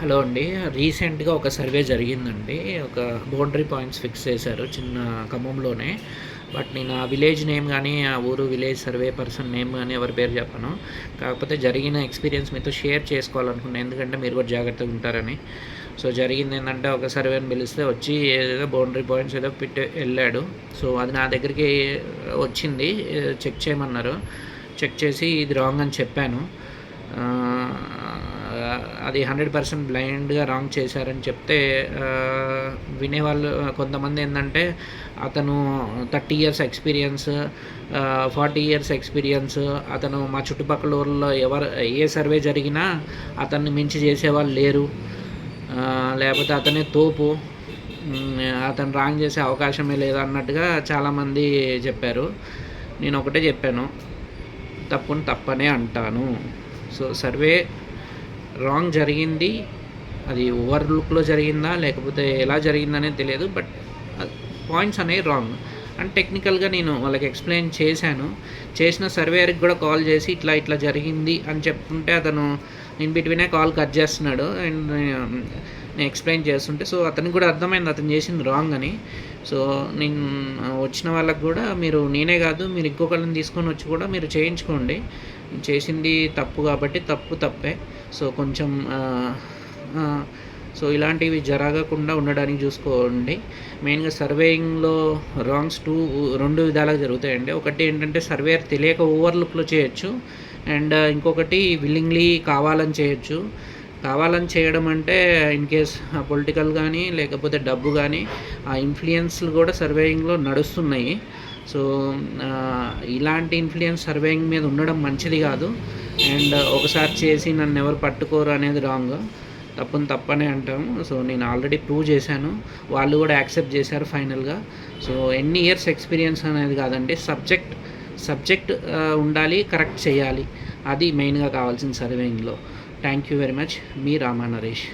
Hello అండి. రీసెంట్గా ఒక సర్వే జరిగిందండి. ఒక బౌండరీ పాయింట్స్ ఫిక్స్ చేశారు చిన్న ఖమ్మంలోనే. బట్ నేను ఆ విలేజ్ నేమ్ కానీ ఆ ఊరు విలేజ్ సర్వే పర్సన్ నేమ్ కానీ ఎవరి పేరు చెప్పను. కాకపోతే జరిగిన ఎక్స్పీరియన్స్ మీతో షేర్ చేసుకోవాలనుకున్నాను ఎందుకంటే మీరు కూడా జాగ్రత్తగా ఉంటారని. సో జరిగింది ఏంటంటే ఒక సర్వేని పిలిస్తే వచ్చి ఏదో బౌండరీ పాయింట్స్ ఏదో పెట్టి వెళ్ళాడు. సో అది నా దగ్గరికి వచ్చింది. చెక్ చేయమన్నారు. చెక్ చేసి ఇది రాంగ్ అని చెప్పాను. అది హండ్రెడ్ పర్సెంట్ బ్లైండ్గా రాంగ్ చేశారని చెప్తే వినేవాళ్ళు కొంతమంది ఏంటంటే అతను thirty years experience forty years experience అతను మా చుట్టుపక్కల ఊళ్ళో ఎవరు ఏ సర్వే జరిగినా అతన్ని మించి చేసేవాళ్ళు లేరు. లేకపోతే అతనే తోపు. అతను రాంగ్ చేసే అవకాశమే లేదు అన్నట్టుగా చాలామంది చెప్పారు. నేను ఒకటే చెప్పాను. తప్పుని తప్పనే అంటాను. సో సర్వే రాంగ్ జరిగింది అది ఓవర్ లుక్లో జరిగిందా లేకపోతే ఎలా జరిగిందనేది తెలియదు బట్ పాయింట్స్ అనేవి రాంగ్ అండ్ టెక్నికల్గా నేను వాళ్ళకి ఎక్స్ప్లెయిన్ చేశాను. చేసిన సర్వేయర్కి కూడా కాల్ చేసి ఇట్లా ఇట్లా జరిగింది అని చెప్తుంటే అతను నేను బిట్వీనే కాల్ కట్ చేస్తున్నాడు. అండ్ నేను ఎక్స్ప్లెయిన్ చేస్తుంటే సో అతనికి కూడా అర్థమైంది అతను చేసింది రాంగ్ అని. సో నేను వచ్చిన వాళ్ళకి కూడా మీరు నేనే కాదు మీరు ఇంకొకళ్ళని తీసుకొని వచ్చి కూడా మీరు చేయించుకోండి. చేసింది తప్పు కాబట్టి తప్పు తప్పే. సో కొంచెం సో ఇలాంటివి జరగకుండా ఉండడానికి చూసుకోండి. మెయిన్గా సర్వేయింగ్లో రాంగ్స్ టూ రెండు విధాలుగా జరుగుతాయండి. ఒకటి ఏంటంటే సర్వేయర్ తెలియక ఓవర్లుక్లో చేయొచ్చు. అండ్ ఇంకొకటి విల్లింగ్లీ కావాలని చేయొచ్చు. కావాలని చేయడం అంటే ఇన్ కేస్ పొలిటికల్ కానీ లేకపోతే డబ్బు కానీ ఆ ఇన్ఫ్లుయెన్స్లు కూడా సర్వేయింగ్లో నడుస్తున్నాయి. సో ఇలాంటి ఇన్ఫ్లుయెన్స్ సర్వేయింగ్ మీద ఉండడం మంచిది కాదు. అండ్ ఒకసారి చేసి నన్ను ఎవరు పట్టుకోరు అనేది రాంగ్. తప్పుని తప్పనే అంటాము సో నేను ఆల్రెడీ ప్రూవ్ చేశాను. వాళ్ళు కూడా యాక్సెప్ట్ చేశారు ఫైనల్గా సో ఎన్ని ఇయర్స్ ఎక్స్పీరియన్స్ అనేది కాదండి. సబ్జెక్ట్ సబ్జెక్ట్ ఉండాలి కరెక్ట్ చేయాలి. అది మెయిన్గా కావాల్సిన సర్వేయింగ్లో థ్యాంక్ యూ వెరీ మచ్ మీ రామా నరేష్.